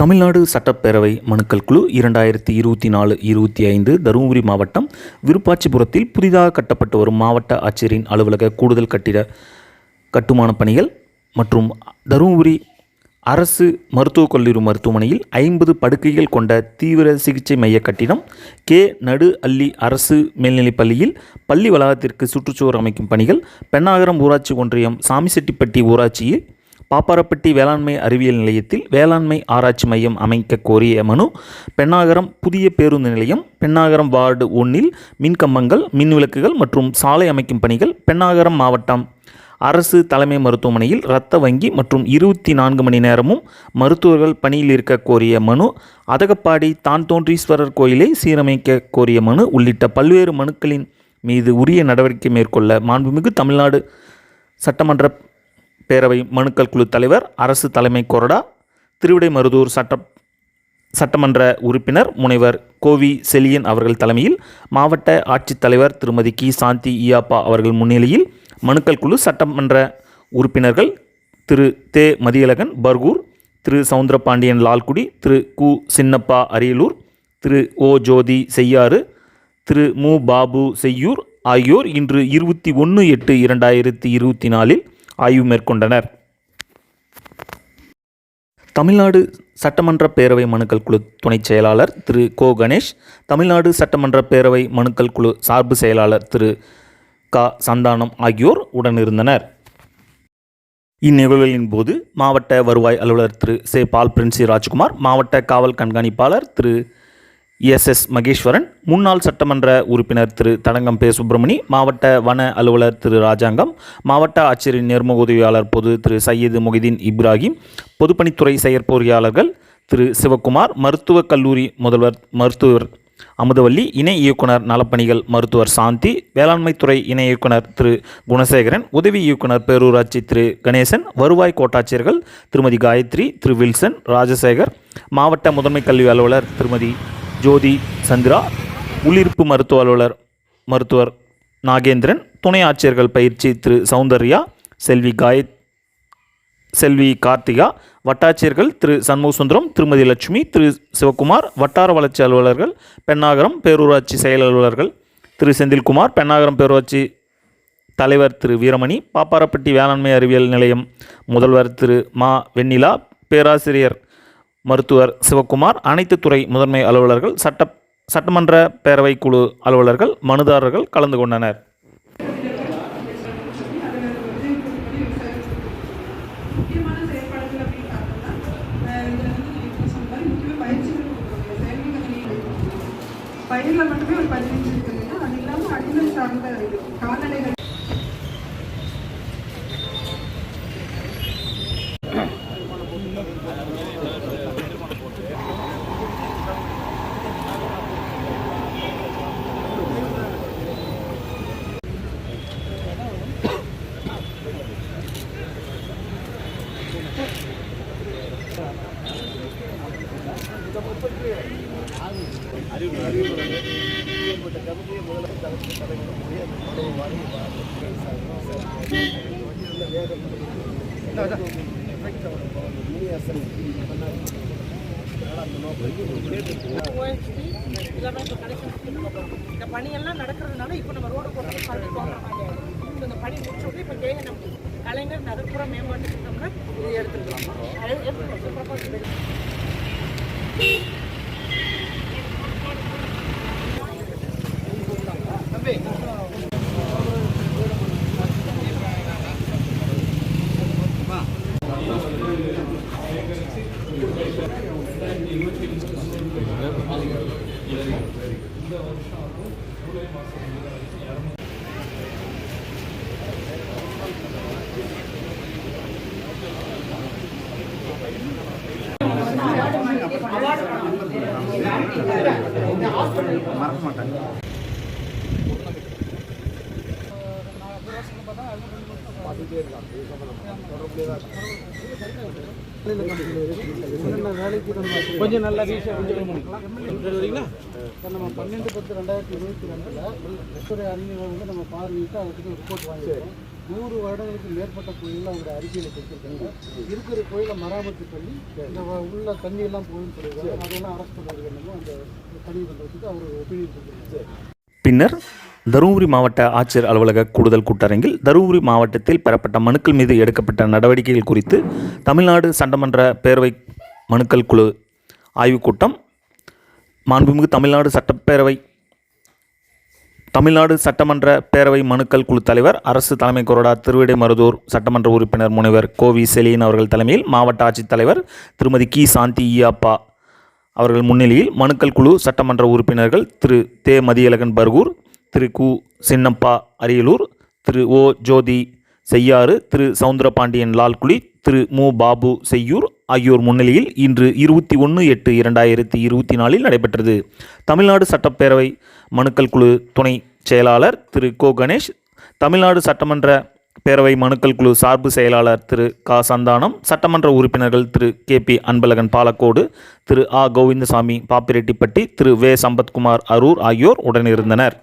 தமிழ்நாடு சட்டப்பேரவை மனுக்கள் குழு இரண்டாயிரத்தி இருபத்தி நாலு இருபத்தி ஐந்து தருமபுரி மாவட்டம் விருப்பாச்சிபுரத்தில் புதிதாக கட்டப்பட்டு வரும் மாவட்ட ஆட்சியரின் அலுவலக கூடுதல் கட்டிட கட்டுமான பணிகள் மற்றும் தருமபுரி அரசு மருத்துவக் கல்லூரி மருத்துவமனையில் ஐம்பது படுக்கைகள் கொண்ட தீவிர சிகிச்சை மைய கட்டிடம் கே. நடு அள்ளி அரசு மேல்நிலைப் பள்ளியில் பள்ளி வளாகத்திற்கு சுற்றுச்சுவர் அமைக்கும் பணிகள் பெண்ணாகரம் ஊராட்சி ஒன்றியம் சாமிசெட்டிப்பட்டி ஊராட்சியில் பாப்பாரப்பட்டி வேளாண்மை அறிவியல் நிலையத்தில் வேளாண்மை ஆராய்ச்சி மையம் அமைக்க கோரிய மனு பெண்ணாகரம் புதிய பேருந்து நிலையம் பெண்ணாகரம் வார்டு ஒன்றில் மின்கம்பங்கள் மின் விளக்குகள் மற்றும் சாலை அமைக்கும் பணிகள் பெண்ணாகரம் மாவட்டம். அரசு தலைமை மருத்துவமனையில் இரத்த வங்கி மற்றும் இருபத்தி நான்கு மணி நேரமும் மருத்துவர்கள் பணியில் இருக்க கோரிய மனு அதகப்பாடி தான் தோன்றீஸ்வரர் கோயிலை சீரமைக்க கோரிய மனு உள்ளிட்ட பல்வேறு மனுக்களின் மீது உரிய நடவடிக்கை மேற்கொள்ள மாண்புமிகு தமிழ்நாடு சட்டமன்ற பேரவை மனுக்கள் குழு தலைவர் அரசு தலைமை கொறடா திருவிடைமருதூர் சட்ட சட்டமன்ற உறுப்பினர் முனைவர் கோவி செலியன் அவர்கள் தலைமையில் மாவட்ட ஆட்சித்தலைவர் திருமதி கி. சாந்தி ஈயாப்பா அவர்கள் முன்னிலையில் மனுக்கள் குழு சட்டமன்ற உறுப்பினர்கள் திரு. தே. மதியழகன் பர்கூர் திரு. சவுந்தரபாண்டியன் லால்குடி திரு. கு. சின்னப்பா அரியலூர் திரு. ஓ. ஜோதி செய்யாறு திரு. மு. பாபு செய்யூர் ஆகியோர் இன்று இருபத்தி ஒன்று எட்டு இரண்டாயிரத்தி இருபத்தி நாலில் ஆய்வு மேற்கொண்டனர். தமிழ்நாடு சட்டமன்ற பேரவை மனுக்கள் குழு துணைச் செயலாளர் திரு கோ கணேஷ் தமிழ்நாடு சட்டமன்ற பேரவை மனுக்கள் குழு சார்பு செயலாளர் திரு க சந்தானம் ஆகியோர் உடனிருந்தனர். இந்நிகழ்வுகளின் போது மாவட்ட வருவாய் அலுவலர் திரு சே பால் பிரின்சி ராஜ்குமார் மாவட்ட காவல் கண்காணிப்பாளர் திரு எஸ் எஸ் மகேஸ்வரன் முன்னாள் சட்டமன்ற உறுப்பினர் திரு தடங்கம் பே. சுப்பிரமணி மாவட்ட வன அலுவலர் திரு ராஜாங்கம் மாவட்ட ஆட்சியரின் நேர்முக உதவியாளர் பொது திரு சையது மொஹிதீன் இப்ராஹிம் பொதுப்பணித்துறை செயற்பொறியாளர்கள் திரு சிவக்குமார் மருத்துவக் கல்லூரி முதல்வர் மருத்துவர் அமுதவல்லி இணை இயக்குனர் நலப்பணிகள் மருத்துவர் சாந்தி வேளாண்மைத்துறை இணை இயக்குனர் திரு குணசேகரன் உதவி இயக்குனர் பேரூராட்சி திரு கணேசன் வருவாய் கோட்டாட்சியர்கள் திருமதி காயத்ரி திரு வில்சன் ராஜசேகர் மாவட்ட முதன்மை கல்வி அலுவலர் திருமதி ஜோதி சந்திரா உள்ளிருப்பு மருத்துவ அலுவலர் மருத்துவர் நாகேந்திரன் துணை ஆட்சியர்கள் பயிற்சி திரு சௌந்தர்யா செல்வி காயத் செல்வி கார்த்திகா வட்டாட்சியர்கள் திரு சண்முகசுந்தரம் திருமதி லட்சுமி திரு சிவகுமார் வட்டார வளர்ச்சி அலுவலர்கள் பெண்ணாகரம் பேரூராட்சி செயல் அலுவலர்கள் திரு செந்தில்குமார் பெண்ணாகரம் பேரூராட்சி தலைவர் திரு வீரமணி பாப்பாரப்பட்டி வேளாண்மை அறிவியல் நிலையம் முதல்வர் திரு மா வெண்ணிலா பேராசிரியர் மருத்துவர் சிவக்குமார் அனைத்து துறை முதன்மை அலுவலர்கள் சட்ட சட்டமன்ற பேரவை குழு அலுவலர்கள் மனுதாரர்கள் கலந்து கொண்டனர். பயிரில் மட்டுமே ஒரு பதினஞ்சு இருக்குதுங்க அது இல்லாமல் அடிமை சார்ந்த இது இந்த பணியெல்லாம் நடக்கிறதுனால இப்போ நம்ம ரோடு போடுறது பள்ளி தோன்ற இந்த பணி முடிச்சுட்டு இப்போ கேஎன்எம் கலைஞர் நகர்ப்புற மேம்பாட்டு திட்டம்னா இது எடுத்துருக்கலாம் ஜூலை மாதம் மறக்க மாட்டாங்க. அது எடுத்துக்கலாம் சூப்பராக கொஞ்சம் நல்லா வீசா கொஞ்சம் முடிக்கலாம். வரீங்களா சார் நம்ம பன்னெண்டு பத்து ரெண்டாயிரத்தி இருபத்தி ரெண்டில் வெட்டுரை அறிஞர்கள் வந்து நம்ம பார்வையிட்டு அதுக்கு ரிப்போர்ட் வாங்கியிருக்கோம். நூறு வருடங்களுக்கு மேற்பட்ட கோயிலில் அவங்க அறிக்கையில் கொடுத்துருக்காங்க. இருக்கிற கோயிலை மராமத்து பண்ணி இந்த வ- உள்ள தண்ணி எல்லாம் போகுதுன்னு சொல்லியிருக்காங்க அதெல்லாம் அரசு பண்ணுறது என்னமோ அந்த பணி பண்ணுறதுக்கு அவர் ஒப்பீனியன் கொடுத்துருக்காங்க பின்னர் தருமபுரி மாவட்ட ஆட்சியர் அலுவலக கூடுதல் கூட்டரங்கில் தருமபுரி மாவட்டத்தில் பெறப்பட்ட மனுக்கள் மீது எடுக்கப்பட்ட நடவடிக்கைகள் குறித்து தமிழ்நாடு சட்டமன்ற பேரவை மனுக்கள் குழு ஆய்வுக் கூட்டம். மாண்புமிகு தமிழ்நாடு சட்டப்பேரவை தமிழ்நாடு சட்டமன்ற பேரவை மனுக்கள் குழு தலைவர் அரசு தலைமை கொறடா திருவிடைமருதூர் சட்டமன்ற உறுப்பினர் முனைவர் கோவி செலியன் அவர்கள் தலைமையில் மாவட்ட ஆட்சித்தலைவர் திருமதி கி. சாந்தி ஈயாப்பா அவர்கள் முன்னிலையில் மனுக்கள் குழு சட்டமன்ற உறுப்பினர்கள் திரு. தே. மதியழகன் பர்கூர் திரு கு சின்னப்பா அரியலூர் திரு ஓ ஜோதி செய்யாறு திரு சவுந்தரபாண்டியன் லால்குடி திரு மு பாபு செய்யூர் ஆகியோர் முன்னிலையில் இன்று இருபத்தி ஒன்று எட்டு இரண்டாயிரத்தி இருபத்தி நாலில் நடைபெற்றது. தமிழ்நாடு சட்டப்பேரவை மனுக்கள் குழு துணை செயலாளர் திரு கோ கணேஷ் தமிழ்நாடு சட்டமன்ற பேரவை மனுக்கள் குழு சார்பு செயலாளர் திரு கா சந்தானம் சட்டமன்ற உறுப்பினர்கள் திரு கே பி அன்பழகன் பாலக்கோடு திரு ஆ கோவிந்தசாமி பாப்பிரெட்டிப்பட்டி திரு வே சம்பத்குமார் அரூர் ஆகியோர் உடனிருந்தனர்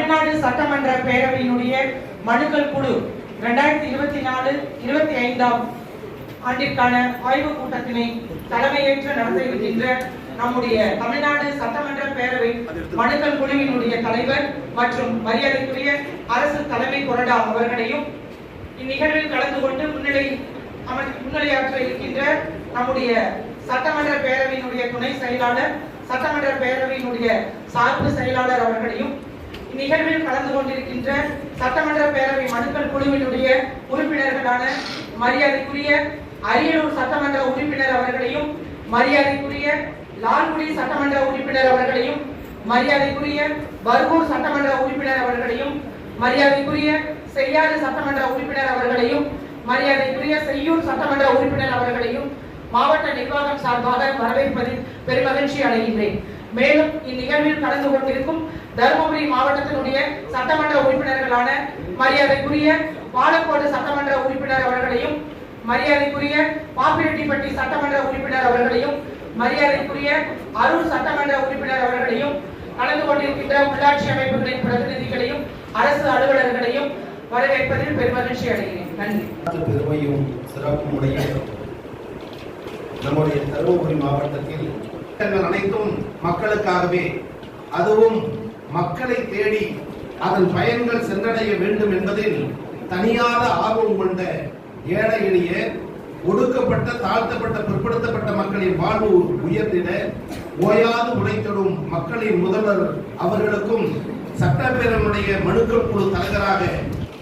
தமிழ்நாடு சட்டமன்ற பேரவையினுடைய மனுக்கள் குழு இரண்டாயிரத்தி இருபத்தி நாலு இருபத்தி ஐந்தாம் ஆண்டிற்கான ஆய்வுக் கூட்டத்தினை தலைமையேற்று நடத்த இருக்கின்ற நம்முடைய தமிழ்நாடு சட்டமன்ற பேரவை மனுக்கள் குழுவினுடைய தலைவர் மற்றும் மரியாதைக்குரிய அரசு தலைமை கொறடா அவர்களையும் இந்நிகழ்வில் கலந்து கொண்டு முன்னிலை முன்னிலையாற்ற இருக்கின்ற நம்முடைய சட்டமன்ற பேரவையினுடைய துணை செயலாளர் சட்டமன்ற பேரவையினுடைய சார்பு செயலாளர் அவர்களையும் இந்நிகழ்வில் கலந்து கொண்டிருக்கின்ற சட்டமன்ற பேரவை மனுக்கள் குழுவினுடைய உறுப்பினர்களான மரியாதைக்குரிய அரியலூர் சட்டமன்ற உறுப்பினர் அவர்களையும் மரியாதைக்குரிய லால்குடி சட்டமன்ற உறுப்பினர் அவர்களையும் மரியாதைக்குரிய பர்கூர் சட்டமன்ற உறுப்பினர் அவர்களையும் மரியாதைக்குரிய செய்யாறு சட்டமன்ற உறுப்பினர் அவர்களையும் மரியாதைக்குரிய செய்யூர் சட்டமன்ற உறுப்பினர் அவர்களையும் மாவட்ட நிர்வாகம் சார்பாக வரவேற்பதில் பெருமகிழ்ச்சி அடைகின்றேன். மேலும் இந்நிகழ்வில் கலந்து கொண்டிருக்கும் தருமபுரி மாவட்டத்தினுடைய சட்டமன்ற உறுப்பினர்களான மரியாதைக்குரிய பாலக்கோடு சட்டமன்ற உறுப்பினர் அவர்களையும் மரியாதைக்குரிய பாப்பிரெட்டிப்பட்டி சட்டமன்ற உறுப்பினர் அவர்களையும் மரியாதைக்குரிய அரூர் சட்டமன்ற உறுப்பினர் அவர்களையும் கலந்து கொண்டிருக்கின்ற உள்ளாட்சி அமைப்புகளின் பிரதிநிதிகளையும் அரசு அலுவலர்களையும் வரவேற்பதில் பெருமகிழ்ச்சி அடைகிறேன். நன்றி. பெருமையும் சிறப்பும் உடைய நம்முடைய தருமபுரி மாவட்டத்தில் அனைத்தும் மக்களுக்காகவே அதுவும் மக்களை தேடி அதன் பயன்கள் சென்றடைய வேண்டும் என்பதில் தனியாத ஆர்வம் கொண்ட ஏழை எளிய ஒடுக்கப்பட்ட தாழ்த்தப்பட்ட பிற்படுத்தப்பட்ட மக்களின் வாழ்வு உயர்ந்திட ஓயாது உழைத்திடும் மக்களின் முதல்வர் அவர்களுக்கும் சட்டப்பேரவையுடைய மனுக்கள் குழு தலைவராக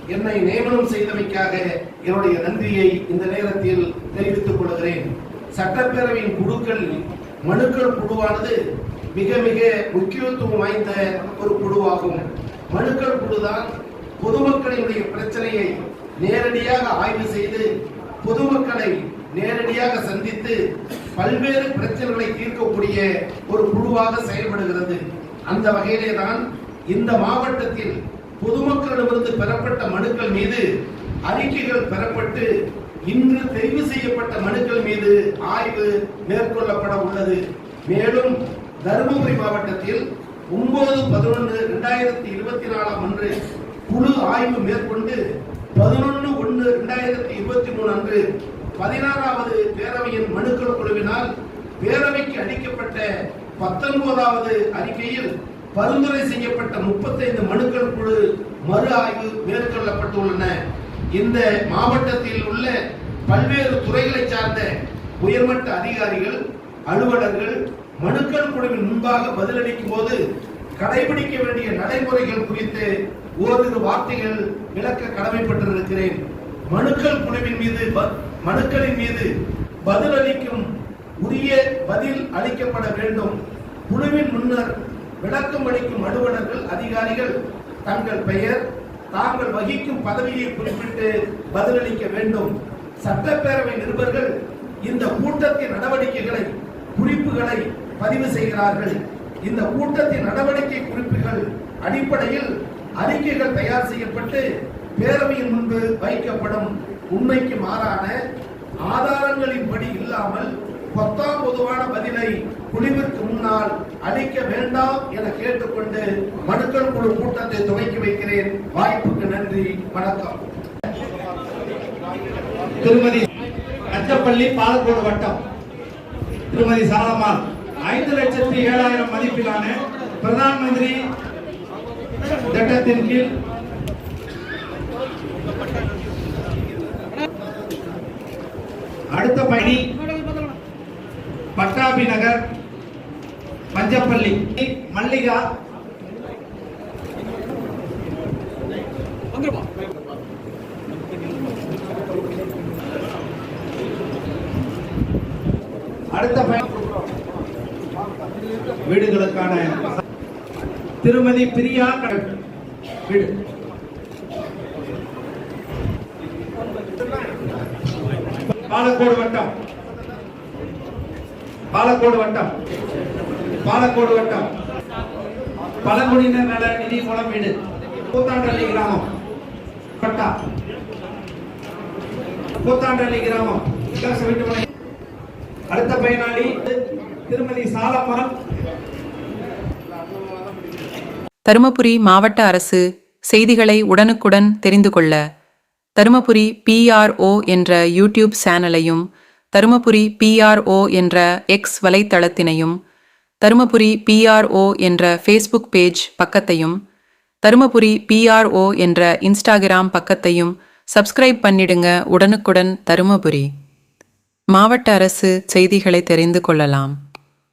என்னை நியமனம் செய்தமைக்காக என்னுடைய நன்றியை இந்த நேரத்தில் தெரிவித்துக் கொள்கிறேன். சட்டப்பேரவையின் குழுக்கள் மனுக்கள் குழுவானது மிக மிக முக்கியத்துவம் வாய்ந்த ஒரு குழுவாகும். மனுக்கள் குழுதான் பொதுமக்களினுடைய பிரச்சனையை நேரடியாக ஆய்வு செய்து பொதுமக்களை நேரடியாக சந்தித்து பல்வேறு பிரச்சனைகளை தீர்க்கக்கூடிய ஒரு குழுவாக செயல்படுகிறது. அந்த வகையிலே தான் இந்த மாவட்டத்தில் பொதுமக்களிடமிருந்து பெறப்பட்ட மனுக்கள் மீது அறிக்கைகள் பெறப்பட்டு இன்று தெரிவு செய்யப்பட்ட மனுக்கள் மீது ஆய்வு மேற்கொள்ளப்பட உள்ளது. மேலும் தருமபுரி மாவட்டத்தில் ஒன்பது பதினொன்று இரண்டாயிரத்தி இருபத்தி நாலாம் அன்று குழு ஆய்வு மேற்கொண்டு பதினொன்று ஒன்று இரண்டாயிரத்தி இருபத்தி மூணு அன்று பதினாறாவது பேரவையின் மனுக்கள் குழுவினால் பேரவைக்கு அளிக்கப்பட்ட பத்தொன்பதாவது அறிக்கையில் பரிந்துரை செய்யப்பட்ட முப்பத்தைந்து மனுக்கள் குழு மறு ஆய்வு மேற்கொள்ளப்பட்டுள்ளன. இந்த மாவட்டத்தில் உள்ள பல்வேறு துறைகளை சார்ந்த உயர்மட்ட அதிகாரிகள் அலுவலர்கள் மனுக்கள் குழுவின் முன்பாக பதிலளிக்கும் போது கடைபிடிக்க வேண்டிய நடைமுறைகள் குறித்து ஓரிரு வார்த்தைகள் விளக்க கடமைப்பட்டிருக்கிறேன். மனுக்கள் குழுவின் மீது மனுக்களின் மீது பதிலளிக்கும் உரிய பதில் அளிக்கப்பட வேண்டும். குழுவின் முன்னர் விளக்கம் அளிக்கும் அலுவலர்கள் அதிகாரிகள் தங்கள் பெயர் தாங்கள் வகிக்கும் பதவியை குறிப்பிட்டு பதிலளிக்க வேண்டும். சட்டப்பேரவை நிருபர்கள் இந்த கூட்டத்தின் நடவடிக்கைகளை குறிப்புகளை பதிவு செய்கிறார்கள். இந்த கூட்டத்தின் நடவடிக்கை குறிப்புகள் அடிப்படையில் அறிக்கைகள் தயார் செய்யப்பட்டு பேரவையின் முன்பு வைக்கப்படும் உண்மைக்கு மாறான ஆதாரங்களின்படி இல்லாமல் பத்தாம் பொதுவான பதிலை குழுவிற்கு முன்னால் அளிக்க வேண்டாம் என கேட்டுக்கொண்டு மனுக்கள் குழு கூட்டத்தை துவக்கி வைக்கிறேன். வாய்ப்புக்கு நன்றி. வணக்கம். திருமதி அச்சப்பள்ளி பாலக்கோடு வட்டம். திருமதி சாலம்மாள் ஐந்து லட்சத்தி ஏழாயிரம் மதிப்பிலான பிரதான் மந்திரி திட்டத்தின் கீழ் அடுத்த பணி பட்டாபி நகர் பஞ்சப்பள்ளி மல்லிகா. அடுத்த பயணம் வீடுகளுக்கான திருமதி பிரியா வீடு. பாலக்கோடு வட்டம். பாலக்கோடு வட்டம். பாலக்கோடு வட்டம். பழங்குடியினர் நல நிதி மூலம் வீடு. கூத்தாண்டள்ளி கிராமம். பட்டா கூத்தாண்டள்ளி கிராமம். வீட்டுமனை அடுத்த பயனாளி திருமதி சாலமரம். தருமபுரி மாவட்ட அரசு செய்திகளை உடனுக்குடன் தெரிந்து கொள்ள தருமபுரி பிஆர்ஓ என்ற யூடியூப் சேனலையும் தருமபுரி பிஆர்ஓ என்ற எக்ஸ் வலைத்தளத்தினையும் தருமபுரி பிஆர்ஓ என்ற ஃபேஸ்புக் பேஜ் பக்கத்தையும் தருமபுரி பிஆர்ஓ என்ற இன்ஸ்டாகிராம் பக்கத்தையும் சப்ஸ்கிரைப் பண்ணிடுங்க உடனுக்குடன் தருமபுரி. மாவட்ட அரசு செய்திகளை தெரிந்து கொள்ளலாம்.